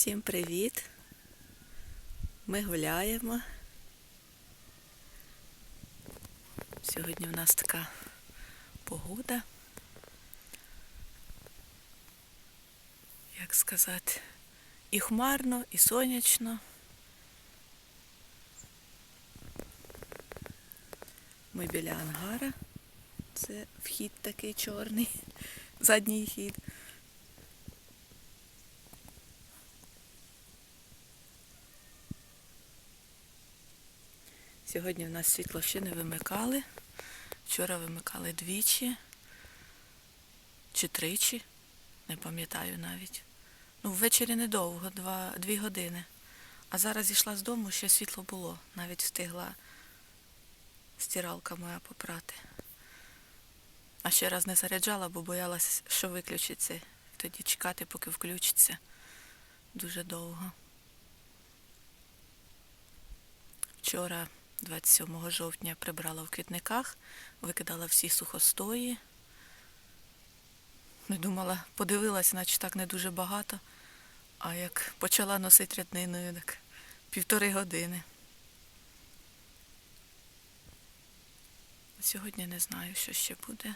Всім привіт! Ми гуляємо. Сьогодні у нас така погода. Як сказати, і хмарно, і сонячно. Ми біля ангара. Це вхід такий чорний, задній хід. Сьогодні в нас світло ще не вимикали. Вчора вимикали двічі чи тричі, не пам'ятаю навіть. Ну, ввечері недовго, два, дві години. А зараз зійшла з дому, ще світло було. Навіть встигла стиралка моя попрати. А ще раз не заряджала, бо боялася, що виключиться. Тоді чекати, поки включиться. Дуже довго. Вчора, 27 жовтня, прибрала в квітниках, викидала всі сухостої. Не думала, подивилась, наче так не дуже багато. А як почала носити рядниною, так півтори години. Сьогодні не знаю, що ще буде.